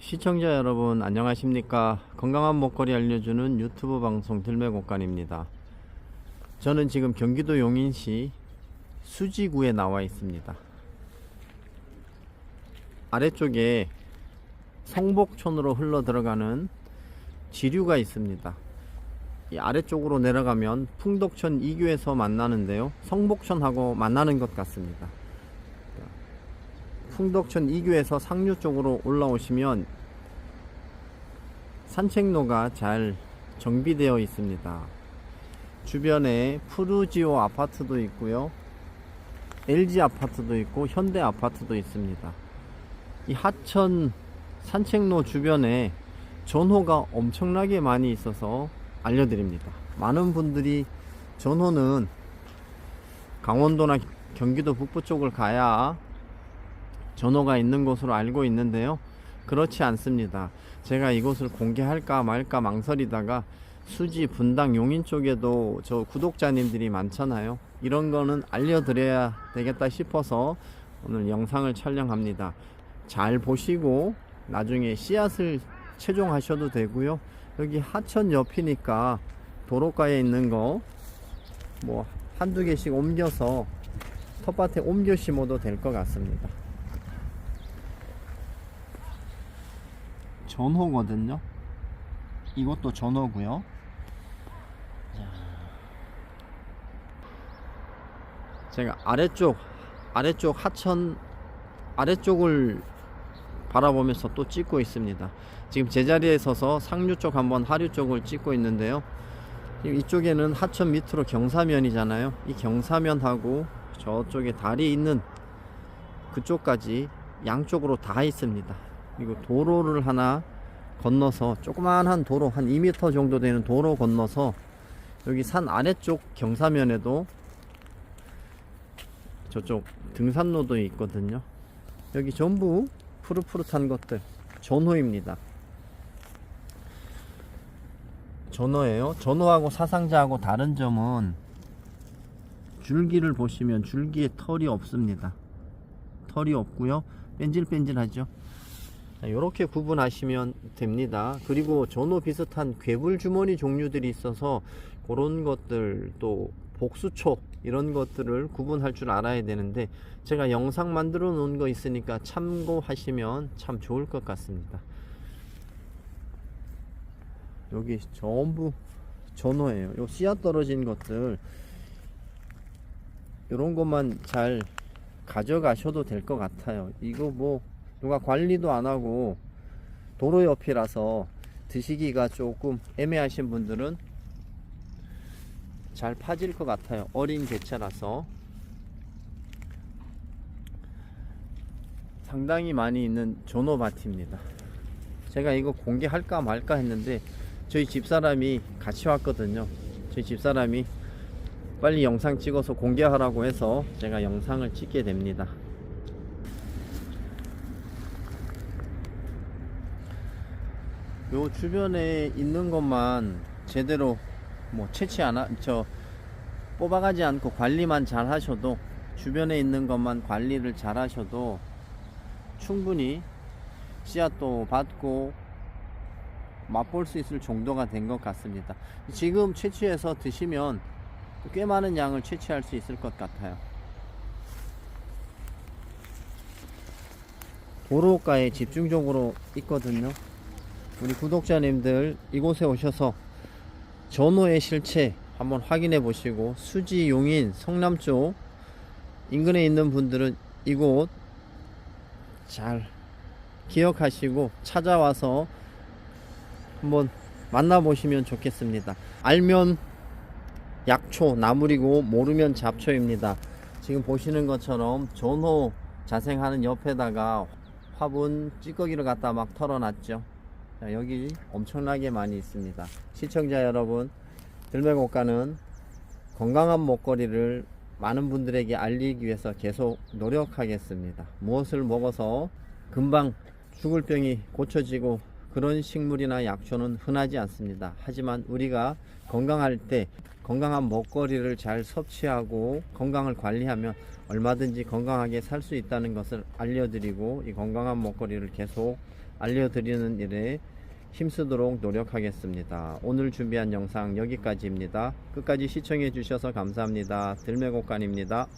시청자 여러분 안녕하십니까? 건강한 먹거리 알려주는 유튜브 방송 들매곡간입니다. 저는 지금 경기도 용인시 수지구에 나와 있습니다. 아래쪽에 성복촌으로 흘러 들어가는 지류가 있습니다. 이 아래쪽으로 내려가면 풍덕천 이교에서 만나는데요. 성복천하고 만나는 것 같습니다 풍덕천 이교에서 상류 쪽으로 올라오시면 산책로가 잘 정비되어 있습니다. 주변에 푸르지오 아파트도 있고요. LG 아파트도 있고 현대 아파트도 있습니다. 이 하천 산책로 주변에 전호가 엄청나게 많이 있어서 알려드립니다. 많은 분들이 전호는 강원도나 경기도 북부 쪽을 가야 전호가 있는 곳으로 알고 있는데요. 그렇지 않습니다. 제가 이곳을 공개할까 말까 망설이다가 수지, 분당, 용인 쪽에도 저 구독자님들이 많잖아요. 이런 거는 알려드려야 되겠다 싶어서 오늘 영상을 촬영합니다. 잘 보시고 나중에 씨앗을 최종하셔도 되고요. 여기 하천 옆이니까 도로가에 있는 거 뭐 한두 개씩 옮겨서 텃밭에 옮겨 심어도 될 것 같습니다. 전호거든요. 이것도 전호고요. 제가 아래쪽 아래쪽 하천 아래쪽을 바라보면서 또 찍고 있습니다. 지금 제자리에 서서 상류 쪽 한번 하류 쪽을 찍고 있는데요. 이쪽에는 하천 밑으로 경사면이잖아요. 이 경사면하고 저쪽에 다리 있는 그쪽까지 양쪽으로 다 있습니다. 그리고 도로를 하나 건너서 조그만한 도로 한 2m 정도 되는 도로 건너서 여기 산 아래쪽 경사면에도 저쪽 등산로도 있거든요. 여기 전부 푸릇푸릇한 것들 전호입니다. 전호예요. 전호하고 사상자하고 다른 점은 줄기를 보시면 줄기에 털이 없습니다. 털이 없고요. 뺀질뺀질하죠. 이렇게 구분하시면 됩니다. 그리고 전호 비슷한 괴물 주머니 종류들이 있어서 그런 것들 또 복수초 이런 것들을 구분할 줄 알아야 되는데 제가 영상 만들어 놓은 거 있으니까 참고하시면 참 좋을 것 같습니다. 여기 전부 전호예요. 요 씨앗 떨어진 것들 이런 것만 잘 가져가셔도 될 것 같아요. 이거 뭐 누가 관리도 안 하고 도로 옆이라서 드시기가 조금 애매하신 분들은 잘 파질 것 같아요. 어린 개체라서 상당히 많이 있는 전호밭입니다. 제가 이거 공개할까 말까 했는데 저희 집사람이 같이 왔거든요. 저희 집사람이 빨리 영상 찍어서 공개하라고 해서 제가 영상을 찍게 됩니다. 요 주변에 있는 것만 제대로 뭐 채취 안 하, 저 뽑아가지 않고 관리만 잘 하셔도 주변에 있는 것만 관리를 잘 하셔도 충분히 씨앗도 받고 맛볼 수 있을 정도가 된 것 같습니다. 지금 채취해서 드시면 꽤 많은 양을 채취할 수 있을 것 같아요. 도로가에 집중적으로 있거든요. 우리 구독자님들 이곳에 오셔서 전호의 실체 한번 확인해 보시고 수지 용인 성남 쪽 인근에 있는 분들은 이곳 잘 기억하시고 찾아와서 한번 만나보시면 좋겠습니다. 알면 약초 나물이고 모르면 잡초입니다. 지금 보시는 것처럼 전호 자생하는 옆에다가 화분 찌꺼기를 갖다 막 털어놨죠. 자, 여기 엄청나게 많이 있습니다. 시청자 여러분, 들매곡가는 건강한 먹거리를 많은 분들에게 알리기 위해서 계속 노력하겠습니다. 무엇을 먹어서 금방 죽을 병이 고쳐지고 그런 식물이나 약초는 흔하지 않습니다. 하지만 우리가 건강할 때 건강한 먹거리를 잘 섭취하고 건강을 관리하면 얼마든지 건강하게 살 수 있다는 것을 알려드리고 이 건강한 먹거리를 계속 알려드리는 일에 힘쓰도록 노력하겠습니다. 오늘 준비한 영상 여기까지입니다. 끝까지 시청해 주셔서 감사합니다. 들매곡간입니다.